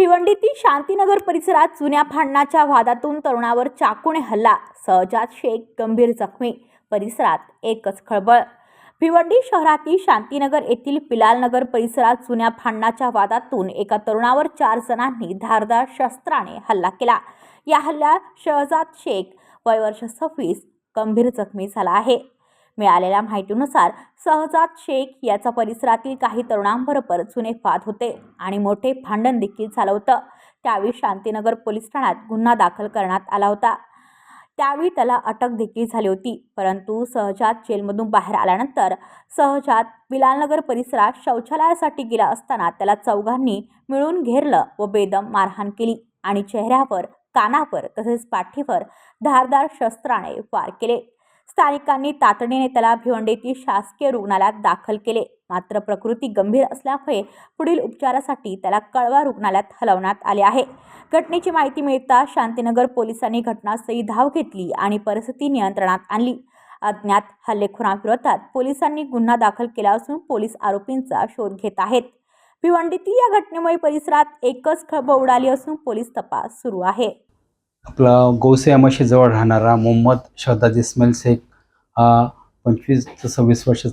भिवंडीतील शांतीनगर परिसरात जुन्या भांडणाच्या वादातून तरुणावर चाकूने हल्ला सहजात शेख गंभीर जखमी परिसरात एकच खळबळ. भिवंडी शहरातील शांतीनगर येथील पिलालनगर परिसरात जुन्या भांडणाच्या वादातून एका तरुणावर चार जणांनी धारदार शस्त्राने हल्ला केला. या हल्ल्यात शहजाद शेख वय वर्ष सव्वीस गंभीर जखमी झाला आहे. मिळालेल्या माहितीनुसार सहजात शेख याचा परिसरातील काही तरुणांबरोबर जुने वाद होते आणि मोठे भांडण देखील झालं होतं. त्यावेळी शांतीनगर पोलीस ठाण्यात गुन्हा दाखल करण्यात आला होता. त्यावेळी त्याला अटक देखील झाली होती. परंतु सहजात जेलमधून बाहेर आल्यानंतर सहजात बिलालनगर परिसरात शौचालयासाठी गेला असताना त्याला चौघांनी मिळून घेरलं व बेदम मारहाण केली आणि चेहऱ्यावर कानावर तसेच पाठीवर धारदार शस्त्राने वार केले. स्थानिकांनी तातडीने त्याला भिवंडीतील शासकीय रुग्णालयात दाखल केले. मात्र प्रकृती गंभीर असल्यामुळे पुढील उपचारासाठी त्याला कळवा रुग्णालयात हलवण्यात आले आहे. घटनेची माहिती मिळताच शांतीनगर पोलिसांनी घटनास्थळी धाव घेतली आणि परिस्थिती नियंत्रणात आणली. अज्ञात हल्लेखोरांविरोधात पोलिसांनी गुन्हा दाखल केला असून पोलीस आरोपींचा शोध घेत आहेत. भिवंडीतील या घटनेमुळे परिसरात एकच खळबळ उडाली असून पोलीस तपास सुरू आहे. आपला गौसे मशीजवळ राहणारा मोहम्मद शहदाद इस्माईल शेख हा पंचवीस ते सव्वीस वर्ष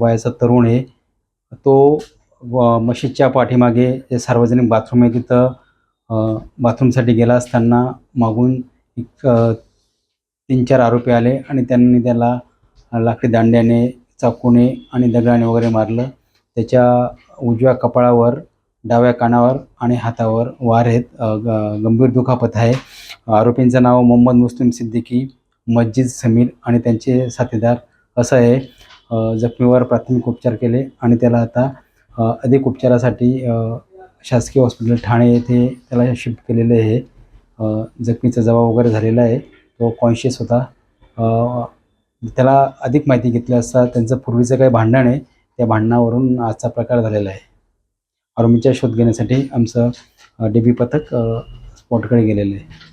वयाचा तरुण आहे. तो व मशीदच्या पाठीमागे जे सार्वजनिक बाथरूम आहे तिथं बाथरूमसाठी गेला असताना मागून एक तीन चार आरोपी आले आणि त्यांनी त्याला लाकडी दांड्याने चाकूने आणि दगडाने वगैरे मारलं. त्याच्या उजव्या कपाळावर डाव्या कानावर आणि हातावर वार आहेत. ग- गंभीर दुखापत आहे. आरोपींचं नाव मोहम्मद मुस्लिम सिद्दीकी मस्जिद समीर आणि त्यांचे साथीदार. असं आहे जखमीवर प्राथमिक उपचार केले आणि त्याला आता अधिक उपचारासाठी शासकीय हॉस्पिटल ठाणे येथे त्याला शिफ्ट केलेले आहे. जखमीचा जबाब वगैरे झालेला आहे. तो कॉन्शियस होता. त्याला अधिक माहिती घेतली असता त्यांचं पूर्वीचं काही भांडण आहे त्या भांडणावरून आजचा प्रकार झालेला आहे. आरोपींचा शोध घेण्यासाठी आमचं डी बी पथक स्पॉटकडे गेलेलं आहे.